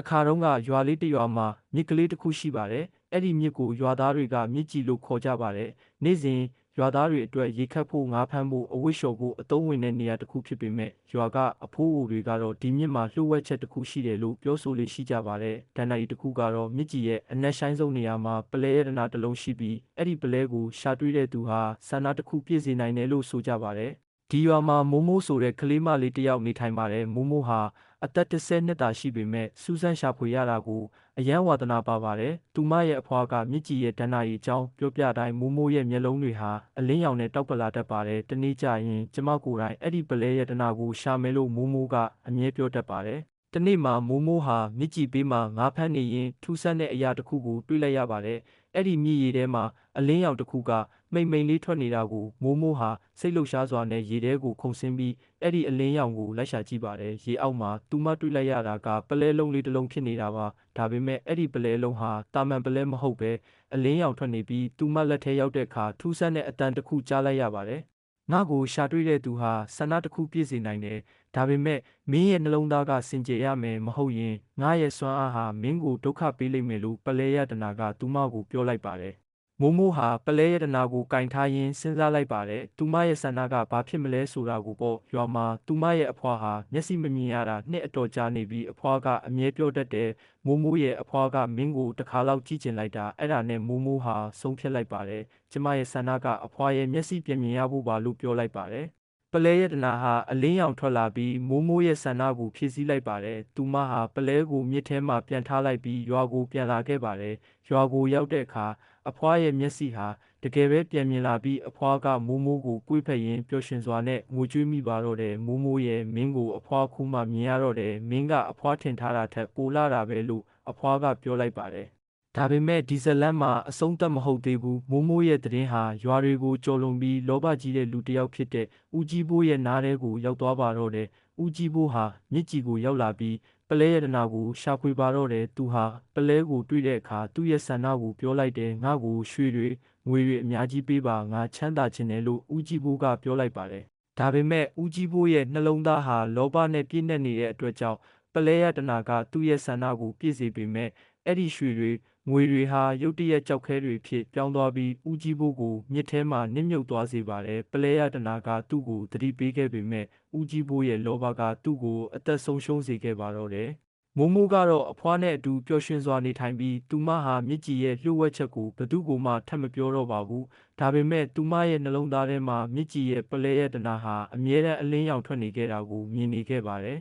တခါတုန်းကရွာလေးတစ်ရွာမှာမြစ်ကလေးတစ်ခုရှိပါတယ်။အဲ့ဒီမြစ်ကိုရွာသားတွေကမြစ်ကြီးလို့ခေါ်ကြပါတယ်။နေ့စဉ်ရွာသားတွေအတွက်ရေခတ်ဖို့ငါးဖမ်းဖို့အဝတ်လျှော်ဖို့အသုံးဝင်တဲ့နေရာတစ်ခုဖြစ်ပေမဲ့ရွာကအဖိုးအိုတွေကတော့ဒီမြစ်မှာလှုပ်ဝက်ချက်တစ်ခုရှိတယ်လို့ပြောဆိုလေးရှိကြပါတယ်။ဒဏ္ဍာရီတစ်ခုကတော့မြစ်ကြီးရဲ့အနက်ဆိုင်ဆုံးနေရာမှာပလဲရတနာတစ်လုံးရှိပြီးအဲ့ဒီပလဲကိုရှာတွေ့တဲ့သူဟာဆန္ဒတစ်ခုပြည့်စေနိုင်တယ်လို့ဆိုကြပါတယ်။ ဒီရွာမှာမိုးမိုးဆိုတဲ့ကလေးမလေးတစ်ယောက်နေထိုင်ပါတယ်မိုးမိုးဟာအသက်30နှစ်သာရှိပေမဲ့စူးစမ်းရှာဖွေရတာကိုအယံဝါဒနာပါပါတယ်သူမရဲ့အဖွားကမြစ်ကြီးရဲ့ဒဏ္ဍာရီအကြောင်းပြောပြတိုင်းမိုးမိုးရဲ့မျက်လုံးတွေဟာအလင်းရောင်နဲ့တောက်ပလာတတ်ပါတယ်တနေ့ကျရင်ကျမကိုယ်တိုင်အဲ့ဒီပလဲရဲ့တနာကိုရှာမယ်လို့မိုးမိုးကအမြဲပြောတတ်ပါတယ်တနေ့မှာမိုးမိုးဟာမြစ်ကြီးပေးမှာငါးဖမ်းနေရင်ထူးဆန်းတဲ့အရာတစ်ခုကိုတွေ့လိုက်ရပါတယ် အဲ့ဒီမြည်ရည်ထဲမှာအလင်းရောင်တစ်ခုကမိမ့်မိန်လေးထွက်နေတာကိုမိုးမိုးဟာစိတ်လှုပ်ရှားစွာနဲ့ရေထဲကိုခုန်ဆင်းပြီးအဲ့ဒီအလင်းရောင်ကိုလိုက်ရှာကြည့်ပါတယ်ရေအောက်မှာသူမတွေ့လိုက်ရတာကပလဲလုံးလေးတစ်လုံးဖြစ်နေတာပါဒါပေမဲ့အဲ့ဒီပလဲလုံးဟာတာမန်ပလဲမဟုတ်ပဲအလင်းရောင်ထွက်နေပြီးသူမလက်ထဲရောက်တဲ့အခါထူးဆန်းတဲ့အတန်တစ်ခုကြားလိုက်ရပါတယ် ငါ့ကိုရှာတွေ့တဲ့သူဟာဆန္ဒတစ်ခုပြည့်စေနိုင်တယ်ဒါပေမဲ့မင်းရဲ့နှလုံးသားကစင်ကြယ်ရမယ်မဟုတ်ရင်ငါရဲ့စွမ်းအားဟာမင်းကိုဒုက္ခပေးလိမ့်မယ်လို့ပလဲရတနာကသူမကိုပြောလိုက်ပါတယ်။ မိုးမိုးဟာပလဲရတနာကိုကင်ထားရင်းစဉ်းစားလိုက်ပါတယ်။သူမရဲ့ဆန္ဒကဘာဖြစ်မလဲဆိုတာကိုပေါ့ရွာမှာသူမရဲ့အဖွားဟာမျက်စိမမြင်ရတာနှစ်အတော်ကြာနေပြီးအဖွားကအမြဲပြောတတ်တယ်။မိုးမိုးရဲ့အဖွားကမင်းကိုတစ်ခါလောက်ကြည့်ကျင်လိုက်တာအဲ့ဒါနဲ့မိုးမိုးဟာဆုံးဖြတ်လိုက်ပါတယ်။ကျမရဲ့ဆန္ဒကအဖွားရဲ့မျက်စိပြန်မြင်ရဖို့ပါလို့ပြောလိုက်ပါတယ်။ ပလဲရတနာဟာအလင်းရောင်ထွက်လာပြီးမိုးမိုးရဲ့ဆန္ဒကိုဖြည့်ဆည်းလိုက်ပါတယ်။သူမဟာပလဲကိုမြစ်ထဲမှာပြန်ထားလိုက်ပြီးရွာကိုပြန်လာခဲ့ပါတယ်။ရွာကိုရောက်တဲ့အခါအဖွားရဲ့မျက်စိဟာတကယ်ပဲပြန်မြင်လာပြီးအဖွားကမိုးမိုးကိုကိုယ်ဖက်ရင်းပျော်ရွှင်စွာနဲ့ငိုကြွေးမိပါတော့တယ်။မိုးမိုးရဲ့မင်းကိုအဖွားခုမှမြင်ရတော့တယ်။မင်းကအဖွားထင်ထားတာထက်ပိုလာတာပဲလို့အဖွားကပြောလိုက်ပါတယ်။ ဒါပေမဲ့ဒီဇလန်မှာအဆုံးသတ်မဟုတ်သေးဘူးမိုးမိုးရဲ့တည်င်းဟာရွာတွေကိုကြော်လွန်ပြီးလောဘကြီးတဲ့လူတစ်ယောက်ဖြစ်တဲ့ဦးကြီးဘိုးရဲ့နားထဲကိုရောက်သွားပါတော့တယ်ဦးကြီးဘိုးဟာမြစ်ကြီးကိုရောက်လာပြီးပလဲရတနာကိုရှာဖွေပါတော့တယ်သူဟာပလဲကိုတွေ့တဲ့အခါသူ့ရဲ့ဆန္ဒကိုပြောလိုက်တယ်ငါ့ကိုရွှေတွေငွေတွေအများကြီးပေးပါငါချမ်းသာခြင်းတယ်လို့ဦးကြီးဘိုးကပြောလိုက်ပါတယ်ဒါပေမဲ့ဦးကြီးဘိုးရဲ့နှလုံးသားဟာလောဘနဲ့ပြည့်နှက်နေတဲ့အတွက်ကြောင့်ပလဲရတနာကသူ့ရဲ့ဆန္ဒကိုပြည့်စေပေမဲ့အဲ့ဒီရွှေတွေ ငွေတွေဟာရုတ်တရက်ကြောက်ခဲတွေဖြစ်ပြောင်းသွားပြီးဦးကြီးဘိုးကိုမြစ်ထဲမှာနစ်မြုပ်သွားစေပါတယ်ပလဲရတနာကသူ့ကိုသတိပေးခဲ့ပေမဲ့ဦးကြီးဘိုးရဲ့လောဘကသူ့ကိုအသက်ဆုံးရှုံးစေခဲ့ပါတော့တယ်မိုးမိုးကတော့အဖွားနဲ့အတူပျော်ရွှင်စွာနေထိုင်ပြီးသူမဟာမြစ်ကြီးရဲ့လှုပ်ဝက်ချက်ကိုဘယ်သူ့ကိုမှထပ်မပြောတော့ပါဘူးဒါပေမဲ့သူမရဲ့နှလုံးသားထဲမှာမြစ်ကြီးရဲ့ပလဲရတနာဟာအမြဲတမ်းအလင်းရောင်ထွက်နေခဲ့တာကိုမြင်နေခဲ့ပါတယ်